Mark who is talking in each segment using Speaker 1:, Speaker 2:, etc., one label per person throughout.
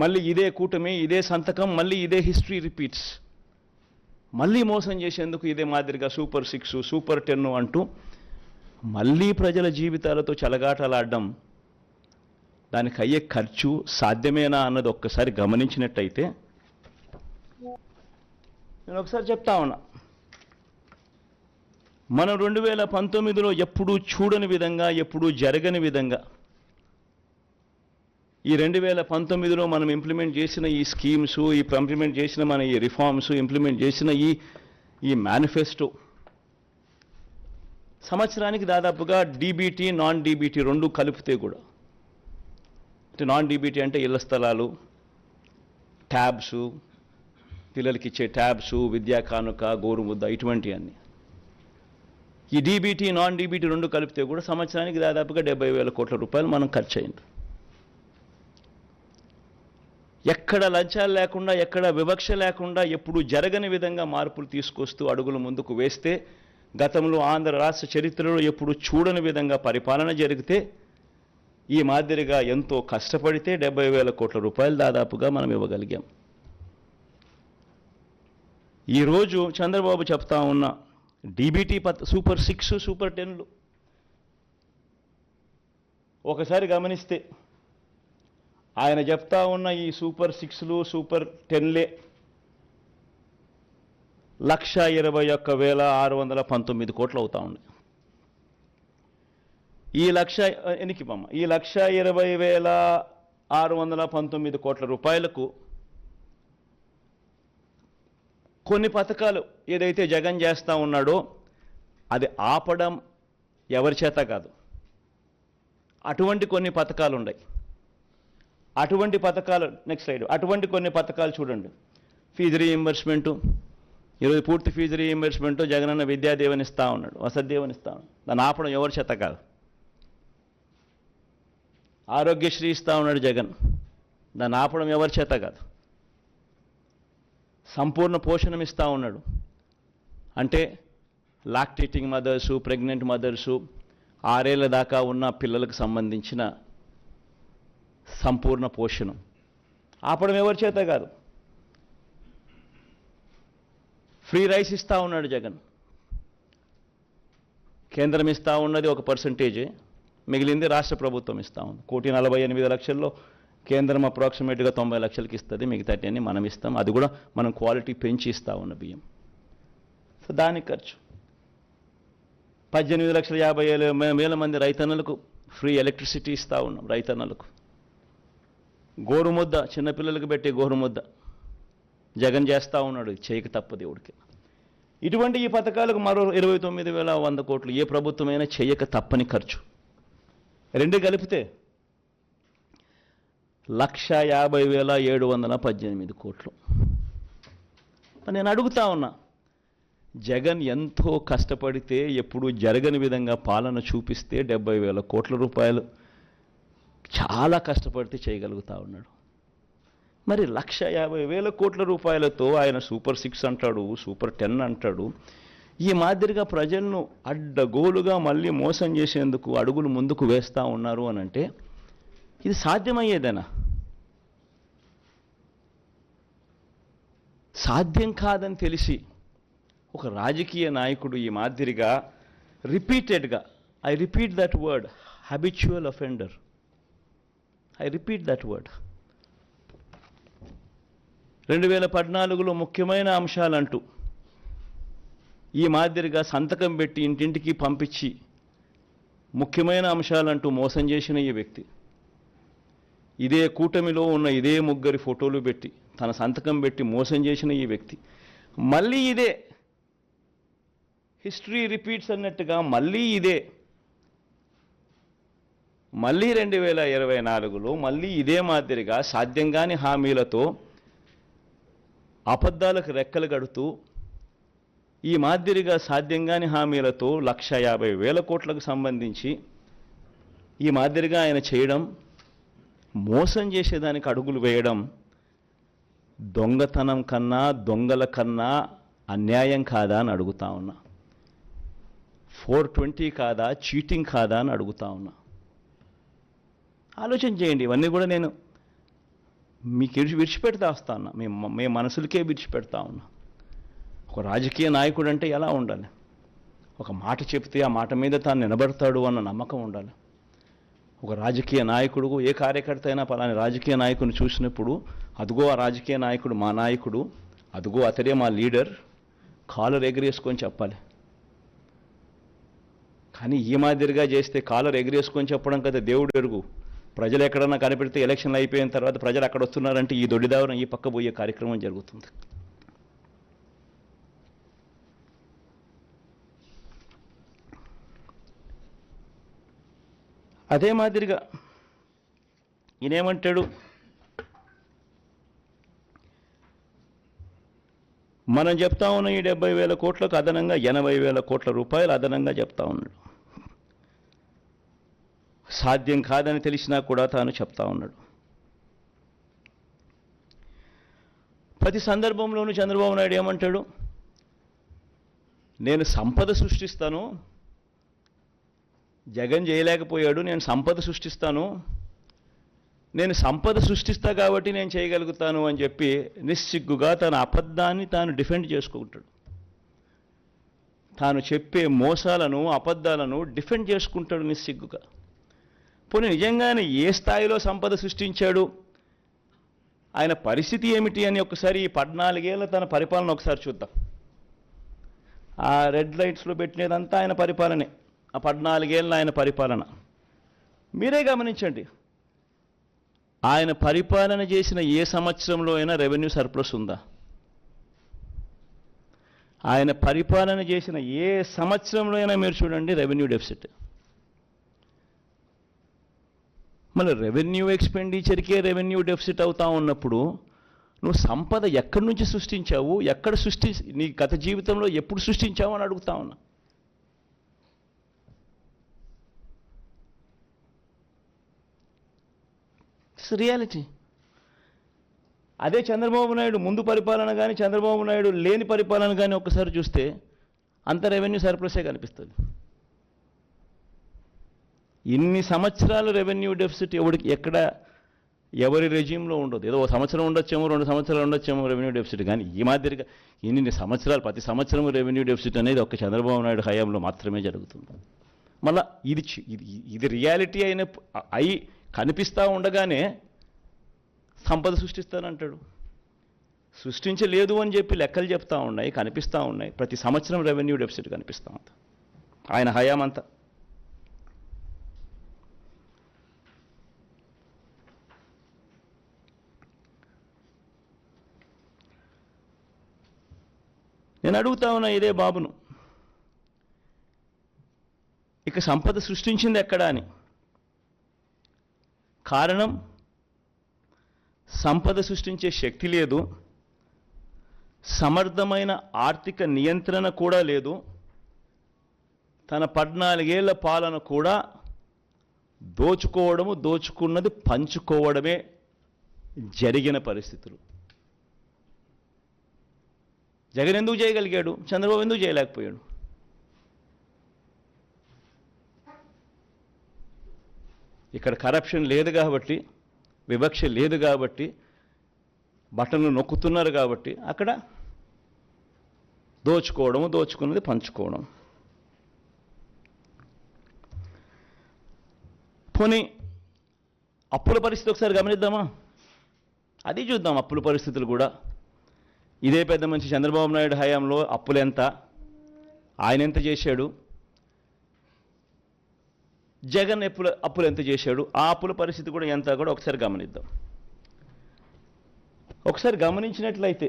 Speaker 1: మళ్ళీ ఇదే కూటమి ఇదే సంతకం మళ్ళీ ఇదే హిస్టరీ రిపీట్స్ మళ్ళీ మోసం చేసేందుకు ఇదే మాదిరిగా సూపర్ సిక్స్ సూపర్ టెన్ అంటూ మళ్ళీ ప్రజల జీవితాలతో చెలగాటలాడడం దానికి అయ్యే ఖర్చు సాధ్యమేనా అన్నది ఒక్కసారి గమనించినట్టయితే నేను ఒకసారి చెప్తా ఉన్నా. మనం రెండు వేల పంతొమ్మిదిలో ఎప్పుడూ చూడని విధంగా ఎప్పుడూ జరగని విధంగా ఈ రెండు వేల పంతొమ్మిదిలో మనం ఇంప్లిమెంట్ చేసిన ఈ స్కీమ్స్ ఈ ఇంప్లిమెంట్ చేసిన మన ఈ రిఫార్మ్స్ ఇంప్లిమెంట్ చేసిన ఈ ఈ మేనిఫెస్టో సంవత్సరానికి దాదాపుగా డీబీటీ నాన్ డీబీటీ రెండు కలిపితే కూడా అంటే నాన్ డీబీటీ అంటే ఇళ్ళ స్థలాలు ట్యాబ్స్ పిల్లలకి ఇచ్చే ట్యాబ్స్ విద్యా కానుక గోరుముద్ద ఇటువంటివన్నీ ఈ డీబీటీ నాన్ డీబీటీ రెండు కలిపితే కూడా సంవత్సరానికి దాదాపుగా డెబ్బై వేల కోట్ల రూపాయలు మనం ఖర్చు అయింది. ఎక్కడ లంచాలు లేకుండా ఎక్కడ వివక్ష లేకుండా ఎప్పుడు జరగని విధంగా మార్పులు తీసుకొస్తూ అడుగులు ముందుకు వేస్తే గతంలో ఆంధ్ర రాష్ట్ర చరిత్రలో ఎప్పుడు చూడని విధంగా పరిపాలన జరిగితే ఈ మాదిరిగా ఎంతో కష్టపడితే డెబ్బై వేల కోట్ల రూపాయలు దాదాపుగా మనం ఇవ్వగలిగాం. ఈరోజు చంద్రబాబు చెప్తా ఉన్న డీబీటీ పత్ సూపర్ సిక్స్ సూపర్ టెన్లు. ఒకసారి గమనిస్తే ఆయన చెప్తా ఉన్న ఈ సూపర్ సిక్స్లు సూపర్ టెన్లే లక్ష ఇరవై ఒక్క వేల ఆరు వందల పంతొమ్మిది కోట్లు అవుతా ఉంది ఈ లక్ష ఎనికి పమ్మ ఈ లక్ష ఇరవై వేల ఆరు వందల పంతొమ్మిది కోట్ల రూపాయలకు కొన్ని పథకాలు ఏదైతే జగన్ చేస్తూ ఉన్నాడో అది ఆపడం ఎవరి చేత కాదు. అటువంటి కొన్ని పథకాలు ఉన్నాయి అటువంటి పథకాలు నెక్స్ట్ స్లైడ్ అటువంటి కొన్ని పథకాలు చూడండి. ఫీజు రీఎంబర్స్మెంటు ఈరోజు పూర్తి ఫీజు రీఎంబర్స్మెంట్ జగనన్న విద్యాదేవని ఇస్తా ఉన్నాడు వసతిదేవని ఇస్తా ఉన్నాడు. దాన్ని ఆపడం ఎవరి చేత కాదు. ఆరోగ్యశ్రీ ఇస్తా ఉన్నాడు జగన్. దాన్ని ఆపడం ఎవరి చేత కాదు. సంపూర్ణ పోషణం ఇస్తా ఉన్నాడు. అంటే లాక్టేటింగ్ మదర్సు ప్రెగ్నెంట్ మదర్సు ఆరేళ్ళ దాకా ఉన్న పిల్లలకు సంబంధించిన సంపూర్ణ పోషణం. ఆపడం ఎవరి చేత కాదు. ఫ్రీ రైస్ ఇస్తా ఉన్నాడు జగన్. కేంద్రం ఇస్తూ ఉన్నది ఒక పర్సంటేజే. మిగిలింది రాష్ట్ర ప్రభుత్వం ఇస్తా ఉంది. కోటి నలభై ఎనిమిది లక్షల్లో కేంద్రం అప్రాక్సిమేట్గా తొంభై లక్షలకి ఇస్తుంది. మిగతాటి అన్ని మనం ఇస్తాం. అది కూడా మనం క్వాలిటీ పెంచి ఇస్తా ఉన్న బియ్యం. సో దానికి ఖర్చు. పద్దెనిమిది లక్షల యాభై ఏళ్ళ వేల మంది రైతన్నలకు ఫ్రీ ఎలక్ట్రిసిటీ ఇస్తూ ఉన్నాం రైతన్నలకు. గోరుముద్ద చిన్నపిల్లలకు పెట్టే గోరుముద్ద. జగన్ చేస్తూ ఉన్నాడు చేయక తప్ప దేవుడికి. ఇటువంటి ఈ పథకాలకు మరో ఇరవై తొమ్మిది వేల వంద కోట్లు ఏ ప్రభుత్వమైనా చేయక తప్పని ఖర్చు. రెండు కలిపితే లక్ష యాభై వేల ఏడు వందల పద్దెనిమిది కోట్లు. నేను అడుగుతా ఉన్నా జగన్ ఎంతో కష్టపడితే ఎప్పుడు జరగని విధంగా పాలన చూపిస్తే డెబ్బై వేల కోట్ల రూపాయలు చాలా కష్టపడితే చేయగలుగుతా ఉన్నాడు. మరి లక్ష యాభై వేల కోట్ల రూపాయలతో ఆయన సూపర్ సిక్స్ అంటాడు సూపర్ టెన్ అంటాడు. ఈ మాదిరిగా ప్రజలను అడ్డగోలుగా మళ్ళీ మోసం చేసేందుకు అడుగులు ముందుకు వేస్తూ ఉన్నారు అని అంటే ఇది సాధ్యమయ్యేదేనా? సాధ్యం కాదని తెలిసి ఒక రాజకీయ నాయకుడు ఈ మాదిరిగా రిపీటెడ్గా I repeat that word habitual offender I repeat that word రెండు వేల పద్నాలుగులో ముఖ్యమైన అంశాలంటూ ఈ మాదిరిగా సంతకం పెట్టి ఇంటింటికి పంపించి ముఖ్యమైన అంశాలంటూ మోసం చేసిన ఈ వ్యక్తి. ఇదే కూటమిలో ఉన్న ఇదే ముగ్గురి ఫోటోలు పెట్టి తన సంతకం పెట్టి మోసం చేసిన ఈ వ్యక్తి. మళ్ళీ ఇదే. హిస్టరీ రిపీట్స్ అన్నట్టుగా మళ్ళీ ఇదే. మళ్ళీ రెండు వేల ఇరవై నాలుగులో మళ్ళీ ఇదే మాదిరిగా సాధ్యం కాని హామీలతో అబద్ధాలకు రెక్కలు గడుతూ ఈ మాదిరిగా సాధ్యం కాని హామీలతో లక్ష యాభై వేల కోట్లకు సంబంధించి ఈ మాదిరిగా ఆయన చేయడం మోసం చేసేదానికి అడుగులు వేయడం దొంగతనం కన్నా దొంగల కన్నా అన్యాయం కాదా అని అడుగుతా ఉన్నా. ఫోర్ ట్వంటీ కాదా చీటింగ్ కాదా అని అడుగుతా ఉన్నా. ఆలోచన చేయండి ఇవన్నీ కూడా నేను మీకు విడిచి విడిచిపెడతా వస్తా ఉన్నా. మీ మీ మనసులకే విడిచిపెడతా ఉన్నా. ఒక రాజకీయ నాయకుడు అంటే ఎలా ఉండాలి? ఒక మాట చెప్తే ఆ మాట మీద తాను నిలబడతాడు అన్న నమ్మకం ఉండాలి. ఒక రాజకీయ నాయకుడు ఏ కార్యకర్త అయినా పలాని రాజకీయ నాయకుని చూసినప్పుడు అదిగో ఆ రాజకీయ నాయకుడు మా నాయకుడు అదిగో అతడే మా లీడర్ కాలర్ ఎగరేసుకొని చెప్పాలి. కానీ ఈ మాదిరిగా చేస్తే కాలర్ ఎగరేసుకొని చెప్పడం కదా దేవుడు ఎరుగు. ప్రజలు ఎక్కడన్నా కనిపెడితే ఎలక్షన్లు అయిపోయిన తర్వాత ప్రజలు అక్కడ వస్తున్నారంటే ఈ దొడ్డిదావరం ఈ పక్క పోయే కార్యక్రమం జరుగుతుంది. అదే మాదిరిగా ఈయనేమంటాడు? మనం చెప్తా ఉన్న ఈ డెబ్బై వేల కోట్లకు అదనంగా ఎనభై వేల కోట్ల రూపాయలు అదనంగా చెప్తా ఉన్నాడు. సాధ్యం కాదని తెలిసినా కూడా తాను చెప్తా ఉన్నాడు. ప్రతి సందర్భంలోనూ చంద్రబాబు నాయుడు ఏమంటాడు? నేను సంపద సృష్టిస్తాను జగన్ చేయలేకపోయాడు నేను సంపద సృష్టిస్తాను నేను సంపద సృష్టిస్తా కాబట్టి నేను చేయగలుగుతాను అని చెప్పి నిస్సిగ్గుగా తన అబద్ధాన్ని తాను డిఫెండ్ చేసుకుంటాడు. తాను చెప్పే మోసాలను అబద్ధాలను డిఫెండ్ చేసుకుంటాడు నిస్సిగ్గుగా. పోనీ నిజంగానే ఏ స్థాయిలో సంపద సృష్టించాడు? ఆయన పరిస్థితి ఏమిటి అని ఒకసారి ఈ పద్నాలుగేళ్ళ తన పరిపాలన ఒకసారి చూద్దాం. ఆ రెడ్ లైట్స్లో పెట్టినదంతా ఆయన పరిపాలనే. ఆ పద్నాలుగేళ్ళ ఆయన పరిపాలన. మీరే గమనించండి. ఆయన పరిపాలన చేసిన ఏ సంవత్సరంలో అయినా రెవెన్యూ సర్ప్లస్ ఉందా? ఆయన పరిపాలన చేసిన ఏ సంవత్సరంలో అయినా మీరు చూడండి రెవెన్యూ డెఫిసిట్. మళ్ళీ రెవెన్యూ ఎక్స్పెండిచర్కే రెవెన్యూ డెఫిసిట్ అవుతా ఉన్నప్పుడు నువ్వు సంపద ఎక్కడి నుంచి సృష్టించావు? ఎక్కడ సృష్టి నీ గత జీవితంలో ఎప్పుడు సృష్టించావు అని అడుగుతా ఉన్నా. ఇట్స్ రియాలిటీ అదే చంద్రబాబు నాయుడు ముందు పరిపాలన కానీ చంద్రబాబు నాయుడు లేని పరిపాలన కానీ ఒక్కసారి చూస్తే అంత రెవెన్యూ సర్ప్లసే కనిపిస్తుంది. ఇన్ని సంవత్సరాలు రెవెన్యూ డెఫిసిట్ ఎవరికి ఎక్కడ ఎవరి రెజ్యూమ్లో ఉండదు. ఏదో ఒక సంవత్సరం ఉండొచ్చేమో రెండు సంవత్సరాలు ఉండొచ్చేమో రెవెన్యూ డెఫిసిట్. కానీ ఈ మాదిరిగా ఇన్ని సంవత్సరాలు ప్రతి సంవత్సరం రెవెన్యూ డెఫిసిట్ అనేది ఒక చంద్రబాబు నాయుడు హయాంలో మాత్రమే జరుగుతుంది. మళ్ళా ఇది ఇది ఇది రియాలిటీ అయిన అయి కనిపిస్తూ ఉండగానే సంపద సృష్టిస్తానంటాడు. సృష్టించలేదు అని చెప్పి లెక్కలు చెప్తా ఉన్నాయి కనిపిస్తూ ఉన్నాయి. ప్రతి సంవత్సరం రెవెన్యూ డెఫిసిట్ కనిపిస్తూ ఉంది. ఆయన హయాం నేను అడుగుతా ఉన్నా ఇదే బాబును. ఇక సంపద సృష్టించింది ఎక్కడా అని. కారణం సంపద సృష్టించే శక్తి లేదు సమర్థమైన ఆర్థిక నియంత్రణ కూడా లేదు తన పద్నాలుగేళ్ళ పాలన కూడా దోచుకోవడము దోచుకున్నది పంచుకోవడమే జరిగిన పరిస్థితులు. జగన్ ఎందుకు చేయగలిగాడు? చంద్రబాబు ఎందుకు చేయలేకపోయాడు? ఇక్కడ కరప్షన్ లేదు కాబట్టి వివక్ష లేదు కాబట్టి బటన్లు నొక్కుతున్నారు కాబట్టి అక్కడ దోచుకోవడము దోచుకున్నది పంచుకోవడం. పోనీ అప్పుల పరిస్థితి ఒకసారి గమనిద్దామా? అది చూద్దాం అప్పుల పరిస్థితులు కూడా. ఇదే పెద్ద మనిషి చంద్రబాబు నాయుడు హయాంలో అప్పులు ఎంత ఆయన ఎంత చేశాడు? జగన్ ఎప్పుల అప్పులు ఎంత చేశాడు? ఆ అప్పుల పరిస్థితి కూడా ఎంత కూడా ఒకసారి గమనిద్దాం. ఒకసారి గమనించినట్లయితే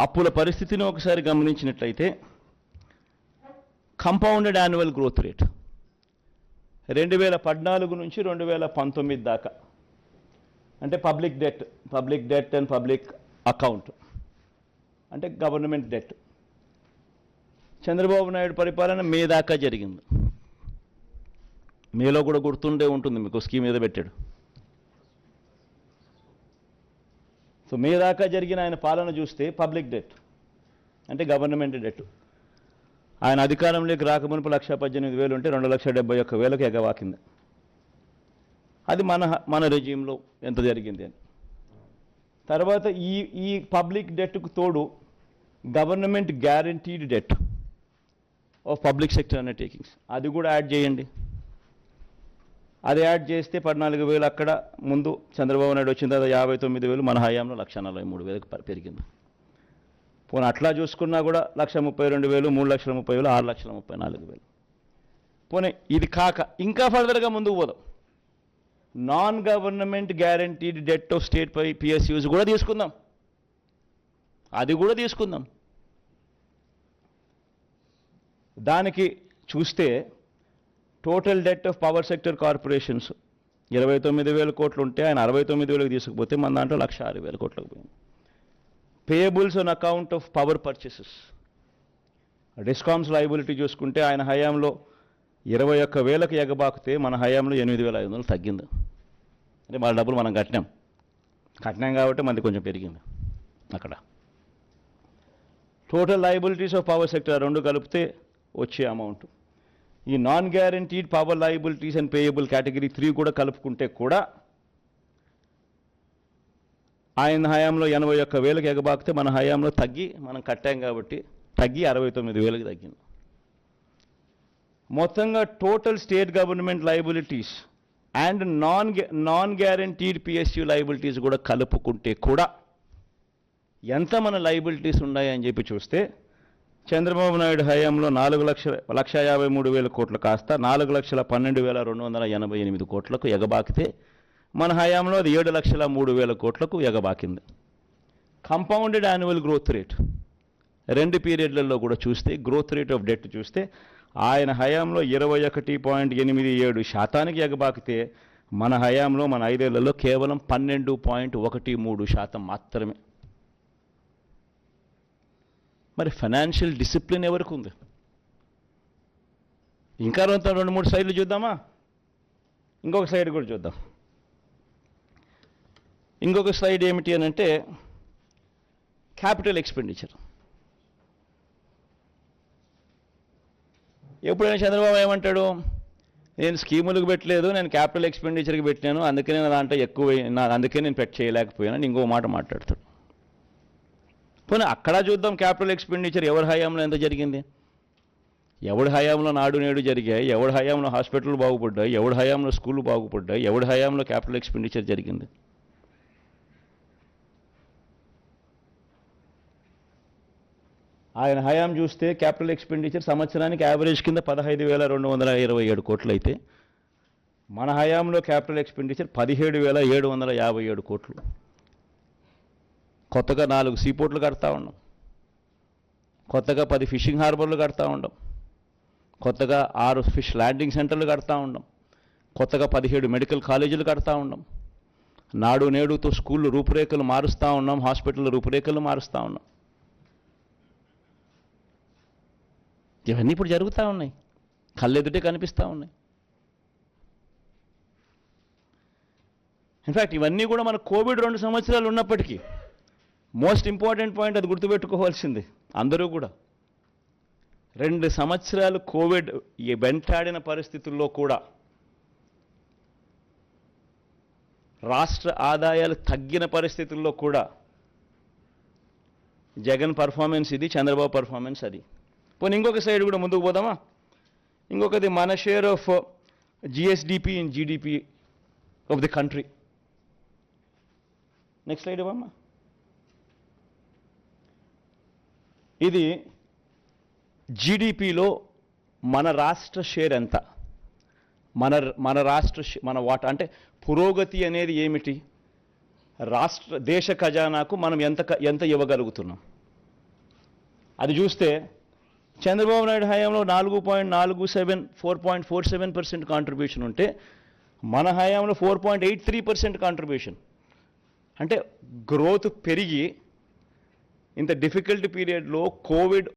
Speaker 1: అప్పుల పరిస్థితిని ఒకసారి గమనించినట్లయితే కంపౌండెడ్ యాన్యువల్ గ్రోత్ రేట్ రెండు వేల పద్నాలుగు నుంచి రెండు వేల పంతొమ్మిది దాకా అంటే public debt public debt and public account. అంటే గవర్నమెంట్ డెట్. చంద్రబాబు నాయుడు పరిపాలన మే దాకా జరిగింది. మేలో కూడా గుర్తుండే ఉంటుంది మీకు స్కీమ్ మీద పెట్టాడు. సో మే దాకా జరిగిన ఆయన పాలన చూస్తే పబ్లిక్ డెట్ అంటే గవర్నమెంట్ డెట్. ఆయన అధికారంలోకి రాకమునుపు లక్ష పద్దెనిమిది వేలు ఉంటే రెండు లక్షల డెబ్బై ఒక్క వేలకు ఎగవాకింది. అది మన మన రెజ్యూమ్లో ఎంత జరిగింది అని. తర్వాత ఈ ఈ పబ్లిక్ డెట్కు తోడు government guaranteed debt of public sector undertakings. అది కూడా యాడ్ చేయండి. అది యాడ్ చేస్తే పద్నాలుగు వేలు అక్కడ ముందు చంద్రబాబు నాయుడు వచ్చిన తర్వాత యాభై తొమ్మిది వేలు మన హయాంలో లక్ష నలభై మూడు వేలకు పెరిగింది. పోనీ అట్లా చూసుకున్నా కూడా లక్ష ముప్పై రెండు వేలు మూడు లక్షల ముప్పై వేలు ఆరు లక్షల ముప్పై నాలుగు వేలు. పోనీ ఇది కాక ఇంకా ఫర్దర్గా ముందుకు పోదాం. Non government guaranteed debt of state pi PSUs కూడా తీసుకుందాం. అది కూడా తీసుకుందాం. దానికి చూస్తే total debt of power sector corporations ఇరవై తొమ్మిది వేల కోట్లు ఉంటే ఆయన అరవై తొమ్మిది వేలకు తీసుకుపోతే మన దాంట్లో లక్ష ఆరు వేల కోట్లకు పోయింది. Payables on account of power purchases discoms liability చూసుకుంటే ఆయన హయాంలో ఇరవై ఒక్క వేలకు ఎగబాకితే మన హయాంలో ఎనిమిది వేల ఐదు వందలు తగ్గింది. అంటే మన డబ్బులు మనం కట్టినాం. కట్టినాం కాబట్టి మనది కొంచెం పెరిగింది అక్కడ. Total liabilities of power sector రెండు కలిపితే వచ్చే అమౌంట్ ఈ non guaranteed power liabilities and payable category three కూడా కలుపుకుంటే కూడా ఆయన హయాంలో ఎనభై ఒక్క వేలకు ఎగబాకితే మన హయాంలో తగ్గి మనం కట్టాం కాబట్టి తగ్గి అరవై తొమ్మిది వేలకు తగ్గింది. మొత్తంగా total state government liabilities and non non guaranteed PSU liabilities కూడా కలుపుకుంటే కూడా ఎంత మన లైబిలిటీస్ ఉన్నాయని చెప్పి చూస్తే చంద్రబాబు నాయుడు హయాంలో నాలుగు లక్షల లక్ష యాభై మూడు వేల కోట్లు కాస్త నాలుగు లక్షల పన్నెండు వేల రెండు వందల ఎనభై ఎనిమిది కోట్లకు ఎగబాకితే మన హయాంలో అది ఏడు లక్షల మూడు వేల కోట్లకు ఎగబాకింది. కంపౌండెడ్ యాన్యువల్ గ్రోత్ రేట్ రెండు పీరియడ్లలో కూడా చూస్తే గ్రోత్ రేట్ ఆఫ్ డెట్ చూస్తే ఆయన హయాంలో ఇరవై ఒకటి పాయింట్ ఎనిమిది ఏడు శాతానికి ఎగబాకితే మన హయాంలో మన ఐదేళ్ళలో కేవలం పన్నెండు పాయింట్ ఒకటి మూడు శాతం మాత్రమే. మరి ఫైనాన్షియల్ డిసిప్లిన్ ఎవరికి ఉంది? ఇంకా రెండు రెండు మూడు సైడ్లు చూద్దామా? ఇంకొక సైడ్ కూడా చూద్దాం. ఇంకొక సైడ్ ఏమిటి అని అంటే క్యాపిటల్ ఎక్స్పెండిచర్. ఎప్పుడైనా చంద్రబాబు ఏమంటాడు? నేను స్కీములకు పెట్టలేదు నేను క్యాపిటల్ ఎక్స్పెండిచర్కి పెట్టినాను అందుకనే నా దాంట్లో ఎక్కువ నా అందుకే నేను పెట్ చేయలేకపోయాను ఇంకో మాట మాట్లాడతాడు. పోనీ అక్కడ చూద్దాం క్యాపిటల్ ఎక్స్పెండిచర్ ఎవరి హయాంలో ఎంత జరిగింది? ఎవడి హయాంలో నాడు నేడు జరిగాయి? ఎవడి హయాంలో హాస్పిటల్ బాగుపడ్డాయి? ఎవడి హయాంలో స్కూళ్ళు బాగుపడ్డాయి? ఎవడి హయాంలో క్యాపిటల్ ఎక్స్పెండిచర్ జరిగింది? ఆయన హయాం చూస్తే క్యాపిటల్ ఎక్స్పెండిచర్ సంవత్సరానికి యావరేజ్ కింద పదహైదు వేల రెండు వందల ఇరవై ఏడు కోట్లు అయితే మన హయాంలో క్యాపిటల్ ఎక్స్పెండిచర్ పదిహేడు వేల ఏడు వందల యాభై ఏడు కోట్లు. కొత్తగా నాలుగు సీపోర్ట్లు కడతా ఉన్నాం కొత్తగా పది ఫిషింగ్ హార్బర్లు కడతా ఉండం. కొత్తగా ఆరు ఫిష్ ల్యాండింగ్ సెంటర్లు కడతా ఉండం. కొత్తగా పదిహేడు మెడికల్ కాలేజీలు కడతా ఉండం. నాడు నేడుతో స్కూళ్ళు రూపురేఖలు మారుస్తూ ఉన్నాం హాస్పిటల్ రూపురేఖలు మారుస్తూ ఉన్నాం. ఇవన్నీ ఇప్పుడు జరుగుతూ ఉన్నాయి. కళ్ళెదుటే కనిపిస్తూ ఉన్నాయి. ఇన్ఫ్యాక్ట్ ఇవన్నీ కూడా మన కోవిడ్ రెండు సంవత్సరాలు ఉన్నప్పటికీ మోస్ట్ ఇంపార్టెంట్ పాయింట్ అది గుర్తుపెట్టుకోవాల్సింది. అందరూ కూడా. రెండు సంవత్సరాలు కోవిడ్ ఈ వెంటాడిన పరిస్థితుల్లో కూడా రాష్ట్ర ఆదాయాలు తగ్గిన పరిస్థితుల్లో కూడా జగన్ పర్ఫార్మెన్స్ ఇది చంద్రబాబు పర్ఫార్మెన్స్ అది. పోనీ ఇంకొక సైడ్ కూడా ముందుకు పోదామా? ఇంకొకది మన share of GSDP in GDP of the country next slide ఇవ్వమ్మా. ఇది జీడిపిలో మన రాష్ట్ర షేర్ ఎంత? మన మన రాష్ట్ర మన వాటా అంటే పురోగతి అనేది ఏమిటి? రాష్ట్ర దేశ ఖజానాకు మనం ఎంత ఎంత ఇవ్వగలుగుతున్నాం? అది చూస్తే చంద్రబాబు నాయుడు హయాంలో నాలుగు పాయింట్ నాలుగు seven four point four seven percent contribution ఉంటే మన హయాంలో four point eight three percent contribution అంటే గ్రోత్ పెరిగి ఇంత డిఫికల్ట్ పీరియడ్లో కోవిడ్